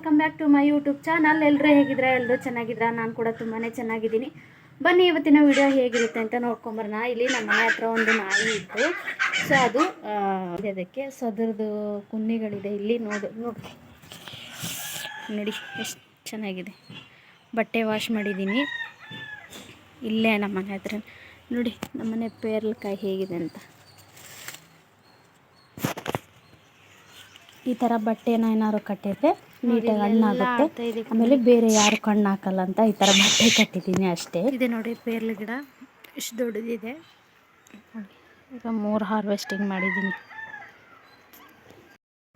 Welcome back to my YouTube channel ಎಲ್ಲರೂ ಹೇಗಿದ್ರೆ ಎಲ್ಲರೂ ಚೆನ್ನಾಗಿದ್ರ ನಾನು ಕೂಡ ತುಂಬಾ ಚೆನ್ನಾಗಿದ್ದೀನಿ. ಬನ್ನಿ, ಇವತ್ತಿನ ವಿಡಿಯೋ ಹೇಗಿರುತ್ತೆ ಅಂತ ನೋಡ್ಕೊಂಬರೋಣ. ಇಲ್ಲಿ ನಮ್ಮ ಮನೆ ಹತ್ರ ಒಂದು ನಾಯಿ ಇತ್ತು. ಸೊ ಅದು ಅದಕ್ಕೆ ಸೊ, ಅದರದ್ದು ಕುನ್ನಿಗಳಿದೆ. ಇಲ್ಲಿ ನೋಡಿ ನೋಡಿ. ನೋಡಿ, ಎಷ್ಟು ಚೆನ್ನಾಗಿದೆ. ಬಟ್ಟೆ ವಾಶ್ ಮಾಡಿದ್ದೀನಿ. ಇಲ್ಲೇ ನಮ್ಮ ಮನೆ ಹತ್ರ. ನೋಡಿ ನಮ್ಮನೆ ಪೇರ್ಲಕಾಯಿ ಹೇಗಿದೆ ಅಂತ. ಈ ಥರ ಬಟ್ಟೆನ ಏನಾದ್ರು ಕಟ್ಟಿದ್ರೆ ನೀಟಾಗಿ ಹಣ್ಣಾಗುತ್ತೆ. ಆಮೇಲೆ ಬೇರೆ ಯಾರು ಕಣ್ಣು ಹಾಕಲ್ಲ ಅಂತ ಈ ಥರ ಬಟ್ಟೆ ಕಟ್ಟಿದ್ದೀನಿ ಅಷ್ಟೇ. ಇದೆ ನೋಡಿ ಪೇರ್ಲ ಗಿಡ. ಇಷ್ಟು ದೊಡ್ಡದಿದೆ. ಈಗ ಮೂರು ಹಾರ್ವೆಸ್ಟಿಂಗ್ ಮಾಡಿದ್ದೀನಿ.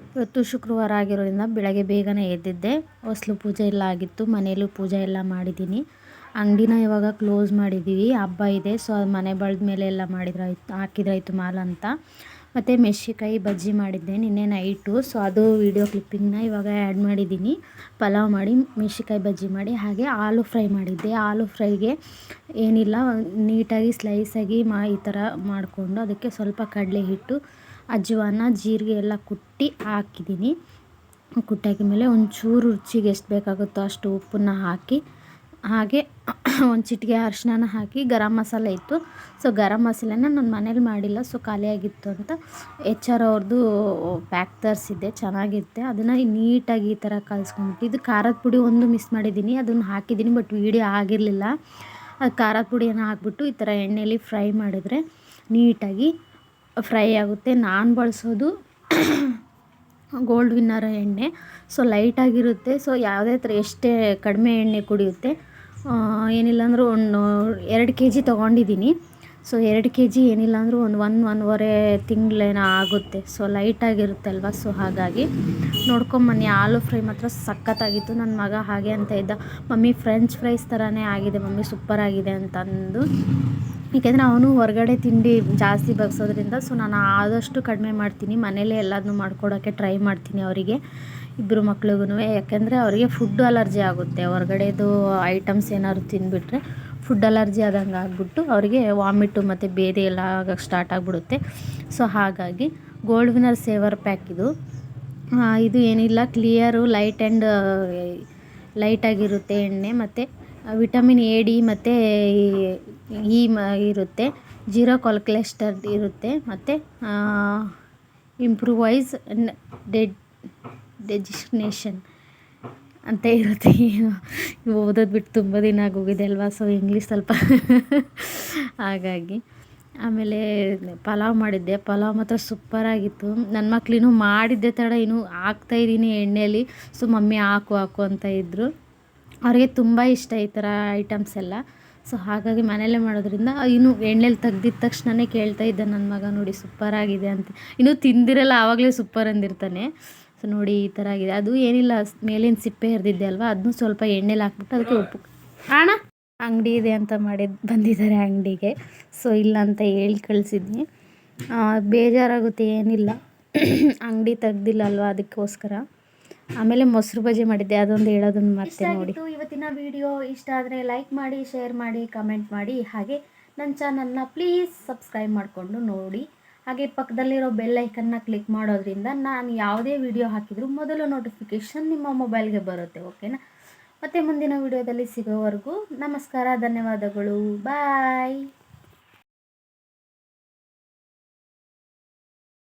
ಇವತ್ತು ಶುಕ್ರವಾರ ಆಗಿರೋದ್ರಿಂದ ಬೆಳಗ್ಗೆ ಬೇಗನೆ ಎದ್ದಿದ್ದೆ. ಹೊಸಲು ಪೂಜೆ ಎಲ್ಲ ಆಗಿತ್ತು ಮನೆಯಲ್ಲೂ ಪೂಜೆ ಎಲ್ಲ ಮಾಡಿದ್ದೀನಿ. ಅಂಗಡಿನ ಇವಾಗ ಕ್ಲೋಸ್ ಮಾಡಿದ್ದೀವಿ. ಹಬ್ಬ ಇದೆ ಸೊ ಅದು ಮನೆ ಬಳ್ದ ಮೇಲೆ ಎಲ್ಲ ಮಾಡಿದ್ರಾಯ್ತು ಹಾಕಿದ್ರಾಯ್ತು ಮಾಲ್ ಅಂತ. ಮತ್ತು ಮೆಣ್ಸಿಕಾಯಿ ಬಜ್ಜಿ ಮಾಡಿದ್ದೆ ನಿನ್ನೆ ನೈಟು ಸೊ ಅದು ವೀಡಿಯೋ ಕ್ಲಿಪ್ಪಿಂಗ್ನ ಇವಾಗ ಆ್ಯಡ್ ಮಾಡಿದ್ದೀನಿ. ಪಲಾವ್ ಮಾಡಿ ಮೆಣ್ಸಿಕಾಯಿ ಬಜ್ಜಿ ಮಾಡಿ, ಹಾಗೆ ಆಲೂ ಫ್ರೈ ಮಾಡಿದ್ದೆ. ಆಲೂ ಫ್ರೈಗೆ ಏನಿಲ್ಲ, ನೀಟಾಗಿ ಸ್ಲೈಸಾಗಿ ಮಾ, ಈ ಥರ ಮಾಡಿಕೊಂಡು ಅದಕ್ಕೆ ಸ್ವಲ್ಪ ಕಡಲೆ ಹಿಟ್ಟು ಅಜ್ವಾನ ಜೀರಿಗೆ ಎಲ್ಲ ಕುಟ್ಟಿ ಹಾಕಿದ್ದೀನಿ. ಕುಟ್ಟಾಕಿದ ಮೇಲೆ ಒಂಚೂರು ರುಚಿಗೆ ಎಷ್ಟು ಬೇಕಾಗುತ್ತೋ ಅಷ್ಟು ಉಪ್ಪನ್ನ ಹಾಕಿ ಹಾಗೆ ಒಂದು ಚಿಟಿಕೆ ಅರಶಿನ ಹಾಕಿ ಗರಂ ಮಸಾಲೆ ಇತ್ತು. ಸೊ ಗರಂ ಮಸಾಲೆನ ನಾನು ಮನೇಲಿ ಮಾಡಿಲ್ಲ. ಸೊ ಖಾಲಿಯಾಗಿತ್ತು ಅಂತ. ಎಚ್ ಆರ್ ಅವ್ರದ್ದು ಪ್ಯಾಕ್ ತರಿಸಿದ್ದೆ. ಚೆನ್ನಾಗಿರುತ್ತೆ. ಅದನ್ನು ನೀಟಾಗಿ ಈ ಥರ ಕಲಿಸ್ಕೊಂಡ್ಬಿಟ್ಟು, ಇದು ಖಾರದ ಪುಡಿ ಒಂದು ಮಿಸ್ ಮಾಡಿದ್ದೀನಿ. ಅದನ್ನು ಹಾಕಿದ್ದೀನಿ ಬಟ್ ವೀಡಿಯೋ ಆಗಿರಲಿಲ್ಲ. ಅದು ಖಾರದ ಪುಡಿಯನ್ನು ಹಾಕ್ಬಿಟ್ಟು ಈ ಥರ ಎಣ್ಣೆಯಲ್ಲಿ ಫ್ರೈ ಮಾಡಿದರೆ ನೀಟಾಗಿ ಫ್ರೈ ಆಗುತ್ತೆ. ನಾನು ಬಳಸೋದು ಗೋಲ್ಡ್ ವಿನ್ನರ್ ಎಣ್ಣೆ. ಸೊ ಲೈಟಾಗಿರುತ್ತೆ ಸೊ ಯಾವುದೇ ಥರ ಎಷ್ಟೇ ಕಡಿಮೆ ಎಣ್ಣೆ ಕುಡಿಯುತ್ತೆ ಏನಿಲ್ಲ ಅಂದರೂ ಒಂದು ಎರಡು ಕೆ ಜಿ ತೊಗೊಂಡಿದ್ದೀನಿ. ಸೊ ಎರಡು ಕೆ ಜಿ ಏನಿಲ್ಲ ಅಂದರೂ ಒಂದು ಒನ್ ಒಂದೂವರೆ ತಿಂಗಳೇನೋ ಆಗುತ್ತೆ. ಸೊ ಲೈಟಾಗಿರುತ್ತೆ ಅಲ್ವಾ ಸೊ ಹಾಗಾಗಿ ನೋಡ್ಕೊಂಬನ್ನಿ. ಆಲೂ ಫ್ರೈ ಮಾತ್ರ ಸಖತ್ತಾಗಿತ್ತು. ನನ್ನ ಮಗ ಹಾಗೆ ಅಂತ ಇದ್ದ. ಮಮ್ಮಿ ಫ್ರೆಂಚ್ ಫ್ರೈಸ್ ಥರನೇ ಆಗಿದೆ. ಮಮ್ಮಿ ಸೂಪರಾಗಿದೆ ಅಂತಂದು. ಏಕೆಂದರೆ ಅವನು ಹೊರಗಡೆ ತಿಂಡಿ ಜಾಸ್ತಿ ಬಗ್ಸೋದ್ರಿಂದ ಸೊ ನಾನು ಆದಷ್ಟು ಕಡಿಮೆ ಮಾಡ್ತೀನಿ. ಮನೇಲೇ ಎಲ್ಲದನ್ನೂ ಮಾಡ್ಕೊಡೋಕ್ಕೆ ಟ್ರೈ ಮಾಡ್ತೀನಿ ಅವರಿಗೆ ಇಬ್ಬರು ಮಕ್ಳಿಗೂ ಯಾಕೆಂದರೆ ಅವರಿಗೆ ಫುಡ್ ಅಲರ್ಜಿ ಆಗುತ್ತೆ. ಹೊರಗಡೆದು ಐಟಮ್ಸ್ ಏನಾದ್ರು ತಿಂದುಬಿಟ್ರೆ ಫುಡ್ ಅಲರ್ಜಿ ಆದಂಗೆ ಆಗಿಬಿಟ್ಟು ಅವರಿಗೆ ವಾಮಿಟು ಮತ್ತು ಬೇರೆ ಎಲ್ಲ ಆಗಕ್ಕೆ ಸ್ಟಾರ್ಟ್ ಆಗಿಬಿಡುತ್ತೆ. ಸೊ ಹಾಗಾಗಿ ಗೋಲ್ಡ್ ವಿನರ್ ಸೇವರ್ ಪ್ಯಾಕ್ ಇದು. ಇದು ಏನಿಲ್ಲ ಕ್ಲಿಯರು ಲೈಟ್ ಆ್ಯಂಡ್ ಲೈಟಾಗಿರುತ್ತೆ ಎಣ್ಣೆ ಮತ್ತು ವಿಟಮಿನ್ ಎ, ಡಿ ಮತ್ತು ಇ ಮ, ಇರುತ್ತೆ. ಜೀರೋ ಕೊಲ್ಕ್ಲೆಸ್ಟರ್ ಇರುತ್ತೆ. ಮತ್ತು ಇಂಪ್ರೂವೈಸ್ ಡೆಡ್ ಅಂತ ಇರುತ್ತೆ. ಓದೋದು ಬಿಟ್ಟು ತುಂಬ ದಿನ ಆಗೋಗಿದೆ ಅಲ್ವಾ? ಸೊ ಇಂಗ್ಲೀಷ್ ಸ್ವಲ್ಪ ಹಾಗಾಗಿ. ಆಮೇಲೆ, ಪಲಾವ್ ಮಾಡಿದ್ದೆ. ಪಲಾವ್ ಮಾತ್ರ ಸೂಪರಾಗಿತ್ತು ನನ್ನ ಮಕ್ಕಳಿನೂ ಮಾಡಿದ್ದೆ ತಡ. ಇನ್ನೂ ಹಾಕ್ತಾಯಿದ್ದೀನಿ ಎಣ್ಣೆಯಲ್ಲಿ ಸೊ ಮಮ್ಮಿ ಹಾಕು ಹಾಕು ಅಂತ ಇದ್ದರು ಅವ್ರಿಗೆ ತುಂಬ ಇಷ್ಟ ಈ ಥರ ಐಟಮ್ಸ್ ಎಲ್ಲ. ಸೊ ಹಾಗಾಗಿ ಮನೆಯಲ್ಲೇ ಮಾಡೋದ್ರಿಂದ, ಇನ್ನು ಎಣ್ಣೆಲಿ ತೆಗ್ದಿದ್ದ ತಕ್ಷಣನೇ ಕೇಳ್ತಾ ಇದ್ದ ನನ್ನ ಮಗ, ನೋಡಿ ಸೂಪರ್ ಆಗಿದೆ ಅಂತ. ಇನ್ನೂ ತಿಂದಿರಲ್ಲ, ಆವಾಗಲೇ ಸೂಪರ್ ಅಂದಿರ್ತಾನೆ. ಸೊ ನೋಡಿ, ಈ ಥರ ಆಗಿದೆ. ಅದು ಏನಿಲ್ಲ ಮೇಲಿನ ಸಿಪ್ಪೆ ಹರಿದಿದ್ದೆ ಅಲ್ವಾ? ಅದನ್ನು ಸ್ವಲ್ಪ ಎಣ್ಣೆಲಿ ಹಾಕ್ಬಿಟ್ಟು ಅದಕ್ಕೆ ಉಪ್ಪು. ಅಣ್ಣ, ಅಂಗಡಿ ಇದೆ ಅಂತ ಮಾಡಿ ಬಂದಿದ್ದಾರೆ ಅಂಗಡಿಗೆ. ಸೊ ಇಲ್ಲ ಅಂತ ಹೇಳಿ ಕಳಿಸಿದ್ನಿ. ಬೇಜಾರಾಗುತ್ತೆ, ಏನಿಲ್ಲ. ಅಂಗಡಿ ತೆಗ್ದಿಲ್ಲ ಅಲ್ವಾ, ಅದಕ್ಕೋಸ್ಕರ. ಆಮೇಲೆ ಮೊಸರು ಬಜ್ಜಿ ಮಾಡಿದ್ದೆ ಅದೊಂದು ಹೇಳೋದನ್ನು ಮತ್ತೆ ನೋಡಿ. ಇವತ್ತಿನ ವಿಡಿಯೋ ಇಷ್ಟ ಆದರೆ ಲೈಕ್ ಮಾಡಿ ಶೇರ್ ಮಾಡಿ ಕಮೆಂಟ್ ಮಾಡಿ. ಹಾಗೆ ನನ್ನ ಚಾನಲ್ನ ಪ್ಲೀಸ್ ಸಬ್ಸ್ಕ್ರೈಬ್ ಮಾಡಿಕೊಂಡು ನೋಡಿ. ಹಾಗೆ ಪಕ್ಕದಲ್ಲಿರೋ ಬೆಲ್ ಐಕನ್ನ ಕ್ಲಿಕ್ ಮಾಡೋದ್ರಿಂದ ನಾನು ಯಾವುದೇ ವಿಡಿಯೋ ಹಾಕಿದರೂ ಮೊದಲು ನೋಟಿಫಿಕೇಷನ್ ನಿಮ್ಮ ಮೊಬೈಲ್ಗೆ ಬರುತ್ತೆ ಓಕೆನಾ ಮತ್ತೆ ಮುಂದಿನ ವಿಡಿಯೋದಲ್ಲಿ ಸಿಗೋವರೆಗೂ ನಮಸ್ಕಾರ ಧನ್ಯವಾದಗಳು. ಬಾಯ್